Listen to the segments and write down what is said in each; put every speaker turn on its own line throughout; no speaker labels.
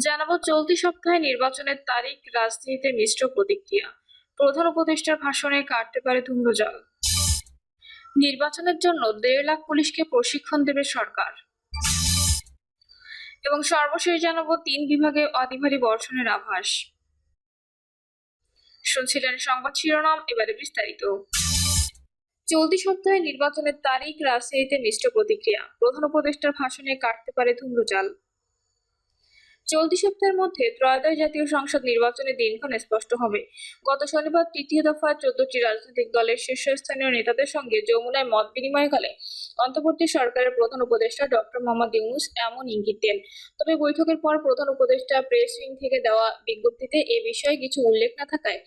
জানাব চলতি সপ্তাহে নির্বাচনের তারিখ, রাজনীতিতে মিশ্র প্রতিক্রিয়া। প্রধান উপদেষ্টার ভাষণে কাটতে পারে ধূম্রজল। নির্বাচনের জন্য দেড় লাখ পুলিশকে প্রশিক্ষণ দেবে সরকার। এবং সর্বশেষ জানাব তিন বিভাগে অতি ভারী বর্ষণের আভাস। শুনছিলেন সংবাদ শিরোনাম, এবারে বিস্তারিত। চলতি সপ্তাহে নির্বাচনের তারিখ রাজশাহীতে মিশ্র প্রতিক্রিয়া। প্রধান উপদেষ্টার ভাষণে কাটতে পারে ধূম্রজাল। চলতি সপ্তাহের মধ্যে ত্রয়োদশ জাতীয় সংসদ নির্বাচনের দিনক্ষণ স্পষ্ট হবে। গত শনিবার তৃতীয় দফায় চোদ্দটি রাজনৈতিক দলের শীর্ষস্থানীয় নেতাদের সঙ্গে যমুনায় মত বিনিময়কালে অন্তর্বর্তী সরকারের প্রধান উপদেষ্টা ডক্টর মোহাম্মদ ইউনুস এমন ইঙ্গিত দেন। তবে বৈঠকের পর প্রধান উপদেষ্টা প্রেস উইং থেকে দেওয়া বিজ্ঞপ্তিতে এ বিষয়ে কিছু উল্লেখ না থাকায়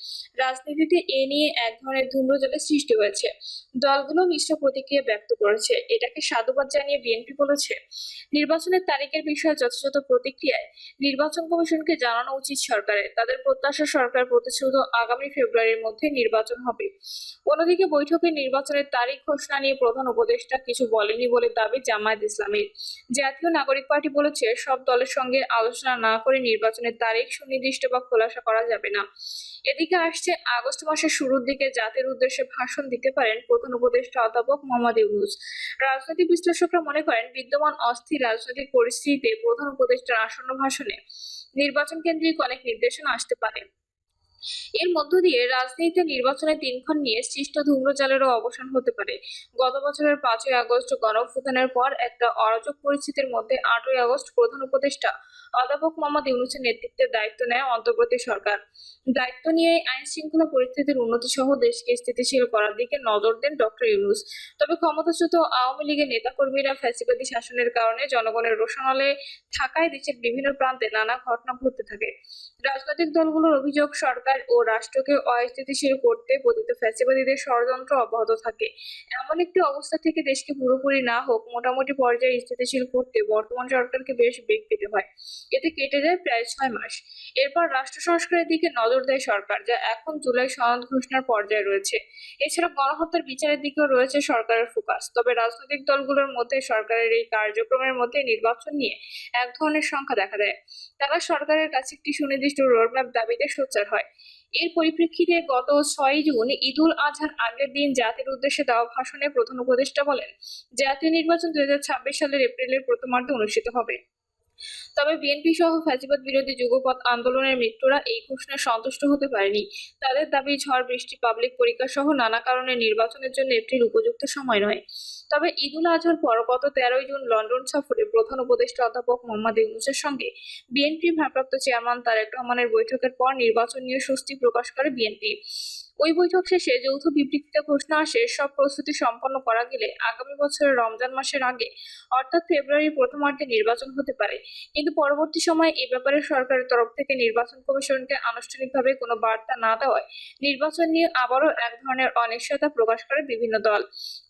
রাজনীতিতে এ নিয়ে এক ধরনের ধূম্রজলের সৃষ্টি হয়েছে। দলগুলো মিশ্র প্রতিক্রিয়া ব্যক্ত করেছে। এটাকে সাধুবাদ জানিয়ে বিএনপি বলেছে, নির্বাচনের তারিখের বিষয়ে যথাযথ প্রতিক্রিয়ায় নির্বাচন কমিশনকে জানানো উচিত সরকারের। তাদের প্রত্যাশা সরকার প্রতিশ্রুত আগামী ফেব্রুয়ারির মধ্যে নির্বাচন হবে। অন্যদিকে বৈঠকে নির্বাচনের তারিখ ঘোষণা নিয়ে প্রধান উপদেষ্টা কিছু বলেনি বলে দাবি জামায়াত ইসলামের। জাতীয় নাগরিক পার্টি বলেছে, সব দলের সঙ্গে আলোচনা না করে নির্বাচনের তারিখ সুনির্দিষ্ট বা খোলাসা করা যাবে না। এদিকে আসছে, আগস্ট মাসের শুরুর দিকে জাতির উদ্দেশ্যে ভাষণ দিতে পারেন প্রধান উপদেষ্টা অধ্যাপক মোহাম্মদ ইউনুস। রাজনৈতিক বিশ্লেষকরা মনে করেন, বিদ্যমান অস্থির রাজনৈতিক পরিস্থিতিতে প্রধান উপদেষ্টার আসন্ন ভাষণে নির্বাচন কেন্দ্রিক অনেক নির্দেশনা আসতে পারে। এর মধ্য দিয়ে রাজনীতিতে নির্বাচনের দিনক্ষণ নিয়ে সৃষ্ট ধূম্রজালেরও অবসান হতে পারে। গত বছরের পাঁচই আগস্ট গণঅভ্যুত্থানের পর একটা অরাজক পরিস্থিতির মধ্যে আটই আগস্ট প্রধান উপদেষ্টা অধ্যাপক মোহাম্মদ ইউনুসের নেতৃত্বে দায়িত্ব নেয় অন্তর্বর্তী সরকার। দায়িত্ব নিয়ে আইন শৃঙ্খলা পরিস্থিতির উন্নতি সহ দেশকে স্থিতিশীল করার দিকে নজর দেন ডক্টর ইউনুস। তবে ক্ষমতাচ্যুত আওয়ামী লীগের নেতাকর্মীরা ফ্যাসিবাদী শাসনের কারণে জনগণের রোষণালয়ে থাকায় দেশের বিভিন্ন প্রান্তে নানা ঘটনা ঘটতে থাকে। রাজনৈতিক দলগুলোর অভিযোগ, সরকার ও রাষ্ট্রকে অস্থিতিশীল করতে পতিত ফ্যাসিবাদীদের ষড়যন্ত্র অব্যাহত থাকে। এমন একটি অবস্থা থেকে দেশকে পুরোপুরি না হোক, মোটামুটি পর্যায়ে স্থিতিশীল করতে বর্তমান সরকারকে বেশ বেগ পেতে হয়। এতে কেটে যায় প্রায় ছয় মাস। এরপর রাষ্ট্র সংস্কারের দিকে নজর দেয় সরকার, যা এখন জুলাই সনদ ঘোষণার পর্যায়ে রয়েছে। এছাড়া গণহত্যার বিচারের দিকেও রয়েছে সরকারের ফোকাস তবে রাজনৈতিক দলগুলোর মধ্যে সরকারের এই কার্যক্রমের মধ্যে নির্বাচন নিয়ে এক ধরনের সংখ্যা দেখা দেয়। তারা সরকারের কাছে একটি সুনির্দিষ্ট রোডম্যাপ দাবিতে সোচ্চার হয়। এর পরিপ্রেক্ষিতে গত ছয় জুন ঈদুল আজহার আগের দিন জাতির উদ্দেশ্যে দেওয়া ভাষণে প্রধান উপদেষ্টা বলেন, জাতীয় নির্বাচন দুই হাজার ছাব্বিশ সালের এপ্রিলের প্রথমার্ধে অনুষ্ঠিত হবে। তবে বিএনপি সহ ফ্যাসিবাদ বিরোধী যুগপৎ আন্দোলনের মৃত্যুরা এই ঘোষণায় সন্তুষ্ট হতে পারেনি। তাদের দাবি, ঝড়, বৃষ্টি পাবলিক পরীক্ষা সহ নানা কারণে নির্বাচনের জন্য এপ্রিল উপযুক্ত সময় নয়। তবে ঈদুল আজহার পর গত তেরোই জুন লন্ডন সফরে প্রধান উপদেষ্টা অধ্যাপক মোহাম্মদ ইউনুসের সঙ্গে বিএনপি ভারপ্রাপ্ত চেয়ারম্যান তারেক রহমানের বৈঠকের পর নির্বাচন নিয়ে স্বস্তি প্রকাশ করে বিএনপি। ওই বৈঠক শেষে যৌথ বিবৃতিতে ঘোষণা আসে, সব প্রস্তুতি সম্পন্ন করা গেলে আগামী বছরের রমজান মাসের আগে, অর্থাৎ ফেব্রুয়ারির প্রথমার্ধে নির্বাচন হতে পারে। কিন্তু পরবর্তী সময়ে এ ব্যাপারে সরকারের তরফ থেকে নির্বাচন কমিশনকে আনুষ্ঠানিকভাবে কোনো বার্তা না দেওয়ায় নির্বাচন নিয়ে আবারও এক ধরনের অনিশ্চয়তা প্রকাশ করে বিভিন্ন দল।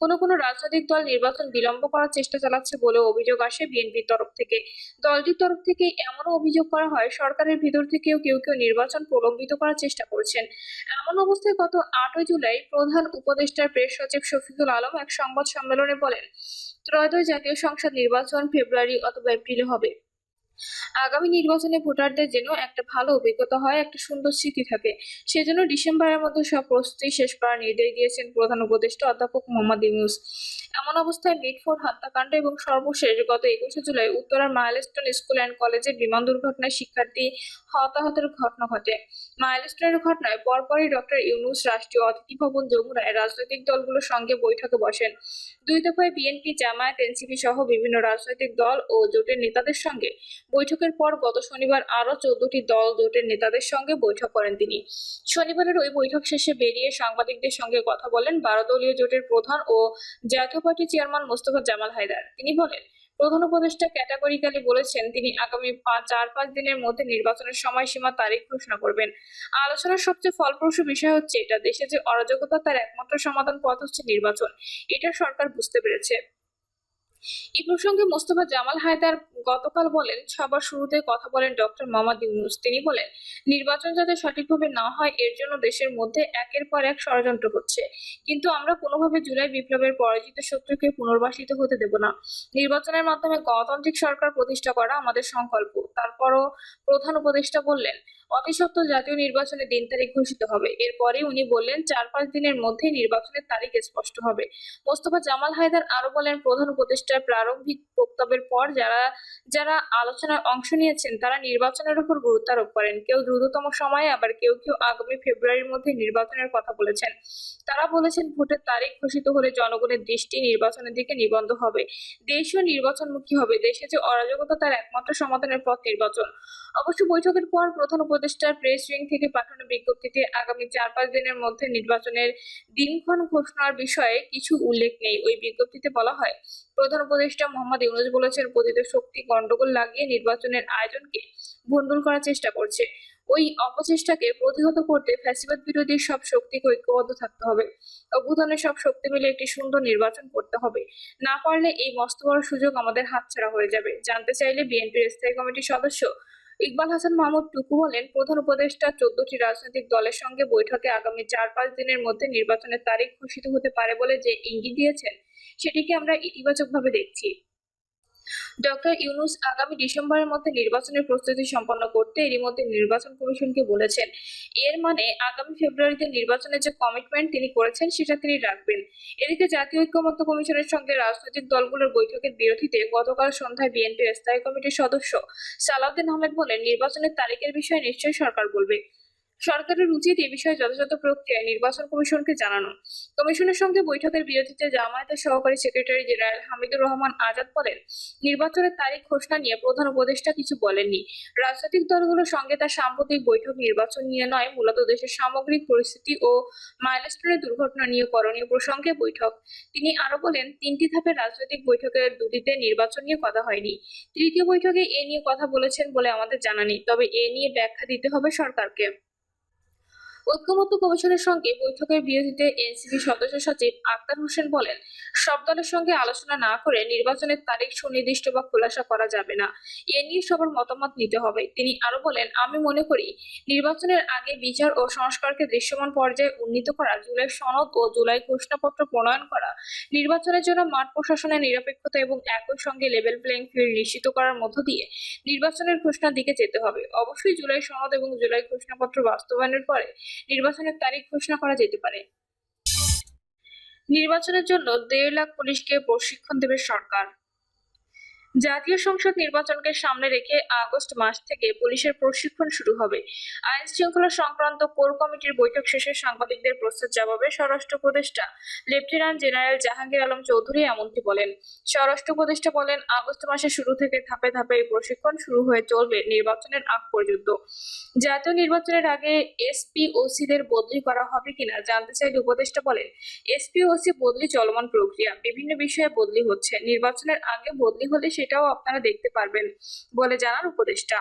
কোনো কোনো রাজনৈতিক দল নির্বাচন বিলম্ব করার চেষ্টা চালাচ্ছে বলে অভিযোগ আসে বিএনপির তরফ থেকে। দলটির তরফ থেকে এমনও অভিযোগ করা হয়, সরকারের ভিতর থেকেও কেউ কেউ নির্বাচন প্রলম্বিত করার চেষ্টা করছেন। এমন অবস্থায় গত আটই জুলাই প্রধান উপদেষ্টার প্রেস সচিব শফিকুল আলম এক সংবাদ সম্মেলনে বলেন, ত্রয়োদশ জাতীয় সংসদ নির্বাচন ফেব্রুয়ারি অথবা এপ্রিলে হবে। আগামী নির্বাচনে ভোটারদের যেন একটা ভালো অভিজ্ঞতা হয়, একটা সুন্দর স্মৃতি থাকে। সেজন্য ডিসেম্বরের মধ্যে সব প্রস্তুতি শেষ করার নির্দেশ দিয়েছেন প্রধান উপদেষ্টা অধ্যাপক মোহাম্মদ ইউনুস। এমন অবস্থায় মিটফোর্ড হত্যাকাণ্ড এবং সর্বশেষ গত একুশে জুলাই উত্তরার মাইলস্টোন স্কুল অ্যান্ড কলেজের বিমান দুর্ঘটনায় শিক্ষার্থী হতাহতের ঘটনা ঘটে। মাইলস্টোনের ঘটনায় পরপরই ডক্টর ইউনুস রাষ্ট্রীয় অতিথি ভবন যমুনায় রাজনৈতিক দলগুলোর সঙ্গে বৈঠকে বসেন। দুই দফায় বিএনপি, জামায়াত, এনসিপি সহ বিভিন্ন রাজনৈতিক দল ও জোটের নেতাদের সঙ্গে বৈঠকের পর গত শনিবার আরও চোদ্দটি দল জোটের নেতাদের সঙ্গে বৈঠক করেন তিনি। শনিবারের ওই বৈঠক শেষে বেরিয়ে সাংবাদিকদের সঙ্গে কথা বলেন বারো দলীয় জোটের প্রধান ও জাতীয় পার্টি চেয়ারম্যান মোস্তফা জামাল হায়দার। তিনি বলেন, প্রধান উপদেষ্টা ক্যাটাগরিক্যালি বলেছেন, তিনি আগামী চার পাঁচ দিনের মধ্যে নির্বাচনের সময়সীমা তারিখ ঘোষণা করবেন। আলোচনার সবচেয়ে ফলপ্রসূ বিষয় হচ্ছে এটা, দেশে যে অরাজকতা, তার একমাত্র সমাধান পথ হচ্ছে নির্বাচন। এটা সরকার বুঝতে পেরেছে। এই প্রসঙ্গে মোস্তফা জামাল হায়দার গতকাল বলেন, সবার শুরুতে কথা বলেন ডক্টর মোহাম্মদ ইউনুস। তিনি বলেন, নির্বাচন যাতে সঠিকভাবে না হয়, এর জন্য দেশের মধ্যে একের পর এক ষড়যন্ত্র হচ্ছে। কিন্তু আমরা কোনোভাবে জুলাই বিপ্লবের পরাজিত শত্রুকে পুনর্বাসিত হতে দেব না। নির্বাচনের মাধ্যমে গণতান্ত্রিক সরকার প্রতিষ্ঠা করা আমাদের সংকল্প। তারপরও প্রধান উপদেষ্টা বললেন অতি সত্ত্বর জাতীয় নির্বাচনের দিন তারিখ ঘোষিত হবে। এরপরে উনি বললেন, চার পাঁচ দিনের মধ্যে নির্বাচনের তারিখ স্পষ্ট হবে। মোস্তফা জামাল হায়দার আরও বলেন, প্রধান উপদেষ্টার প্রারম্ভিক বক্তব্যের পর যারা যারা আলোচনায় অংশ নিয়েছেন, তারা নির্বাচনের উপর গুরুত্ব আরোপ করেন। কেউ দ্রুততম সময়ে, আবার কেউ কেউ আগামী ফেব্রুয়ারির মধ্যে নির্বাচনের কথা বলেছেন। তারা বলেছেন, ভোটের তারিখ ঘোষিত হলে জনগণের দৃষ্টি নির্বাচনের দিকে নিবন্ধ হবে। দেশও নির্বাচনমুখী হবে। দেশে যে অরাজকতা, তার একমাত্র সমাধানের পথ নির্বাচন। অবশ্য বৈঠকের পর প্রধান উপদেষ্টার প্রেস উইং থেকে পাঠানো বিজ্ঞপ্তিতে আগামী চার পাঁচ দিনের মধ্যে নির্বাচনের দিনক্ষণ ঘোষণার বিষয়ে কিছু উল্লেখ নেই। ওই বিজ্ঞপ্তিতে বলা হয়, প্রধান উপদেষ্টা মোহাম্মদ ইউনুস বলেছেন, পতিত শক্তি গন্ডগোল লাগিয়ে নির্বাচনের আয়োজনকে ভণ্ডুল করার চেষ্টা করছে। ওই অপচেষ্টাকে প্রতিহত করতে ফ্যাসিবাদ বিরোধী সব শক্তিকে ঐক্যবদ্ধ থাকতে হবে। অভ্যুত্থানের সব শক্তি মিলে একটি সুন্দর নির্বাচন করতে হবে। না পারলে এই মস্ত বড় সুযোগ আমাদের হাতছাড়া হয়ে যাবে। জানতে চাইলে বিএনপির স্থায়ী কমিটির সদস্য ইকবাল হাসান মাহমুদ টুকু বলেন, প্রধান উপদেষ্টা চোদ্দটি রাজনৈতিক দলের সঙ্গে বৈঠকে আগামী চার পাঁচ দিনের মধ্যে নির্বাচনের তারিখ ঘোষিত হতে পারে বলে যে ইঙ্গিত দিয়েছেন সেটিকে আমরা ইতিবাচকভাবে দেখছি। ডক্টর ইউনুস আগামী ডিসেম্বরের মধ্যে নির্বাচনের প্রস্তুতি সম্পন্ন করতে এরই মধ্যে নির্বাচন কমিশনকে বলেছেন। এর মানে আগামী ফেব্রুয়ারিতে নির্বাচনের যে কমিটমেন্ট তিনি করেছেন, সেটা তিনি রাখবেন। এদিকে জাতীয় ঐক্যমত্য কমিশনের সঙ্গে রাজনৈতিক দলগুলোর বৈঠকের বিরোধিতে গতকাল সন্ধ্যায় বিএনপির স্থায়ী কমিটির সদস্য সালাউদ্দিন আহমেদ বলেন, নির্বাচনের তারিখের বিষয়ে নিশ্চয়ই সরকার বলবে। সরকারের উচিত এ বিষয়ে যথাযথ প্রক্রিয়ায় নির্বাচন কমিশনকে জানানো। কমিশনের সঙ্গে বৈঠকের বিরোধিতে জামায়াতের সহকারী সেক্রেটারি জেনারেল হামিদুর রহমান আজাদ বলেন, নির্বাচনের তারিখ, ঘোষণা নিয়ে প্রধান উপদেষ্টা কিছু বলেননি। রাজনৈতিক দলগুলোর সঙ্গে তার সাম্প্রতিক বৈঠক নির্বাচন নিয়ে নয়, মূলত দেশের সামগ্রিক পরিস্থিতি ও মাইলস্টোনের দুর্ঘটনা নিয়ে করণীয় প্রসঙ্গে বৈঠক। তিনি আরও বলেন, তিনটি ধাপের রাজনৈতিক বৈঠকের দুটিতে নির্বাচন নিয়ে কথা হয়নি। তৃতীয় বৈঠকে এ নিয়ে কথা বলেছেন বলে আমাদের জানা নেই, তবে এ নিয়ে ব্যাখ্যা দিতে হবে সরকারকে। ঐক্যমত্য কমিশনের সঙ্গে বৈঠকের বিরোধিতে এনসিপি সদস্য সচিব আক্তার হোসেন বলেন, সব দলের সঙ্গে আলোচনা না করে নির্বাচনের তারিখ সুনির্দিষ্ট বা খোলাসা করা যাবে না। এ নিয়ে সবার মতামত নিতে হবে। তিনি আরও বলেন, আমি মনে করি, নির্বাচনের আগে বিচার ও সংস্কারকে দৃশ্যমান পর্যায়ে উন্নীত করা, জুলাই সনদ ও জুলাই ঘোষণাপত্র প্রণয়ন করা, নির্বাচনের জন্য মাঠ প্রশাসনের নিরপেক্ষতা এবং একই সঙ্গে লেভেল প্লেইং ফিল্ড নিশ্চিত করার মধ্য দিয়ে নির্বাচনের ঘোষণার দিকে যেতে হবে। অবশ্যই জুলাই সনদ এবং জুলাই ঘোষণাপত্র বাস্তবায়নের পরে নির্বাচনের তারিখ ঘোষণা করা যেতে পারে। নির্বাচনের জন্য দেড় লাখ পুলিশকে প্রশিক্ষণ দেবে সরকার। জাতীয় সংসদ নির্বাচনকে সামনে রেখে আগস্ট মাস থেকে পুলিশের প্রশিক্ষণ শুরু হবে। আইন শৃঙ্খলা সংক্রান্ত কোর কমিটির বৈঠক শেষে সাংবাদিকদের প্রশ্নের জবাবে স্বরাষ্ট্র উপদেষ্টা, লেফটেন্যান্ট জেনারেল জাহাঙ্গীর আলম চৌধুরী এমনটি বলেন, স্বরাষ্ট্র উপদেষ্টা বলেন, আগস্ট মাসের শুরু থেকে ধাপে ধাপে এই প্রশিক্ষণ শুরু হয়ে চলবে নির্বাচনের আগ পর্যন্ত। জাতীয় নির্বাচনের আগে এসপি ওসিদের বদলি করা হবে কিনা জানতে চাইলে উপদেষ্টা বলেন এসপি ওসি বদলি চলমান প্রক্রিয়া, বিভিন্ন বিষয়ে বদলি হচ্ছে। নির্বাচনের আগে বদলি হলে সেটাও আপনারা দেখতে পারবেন বলে জানান উপদেষ্টা।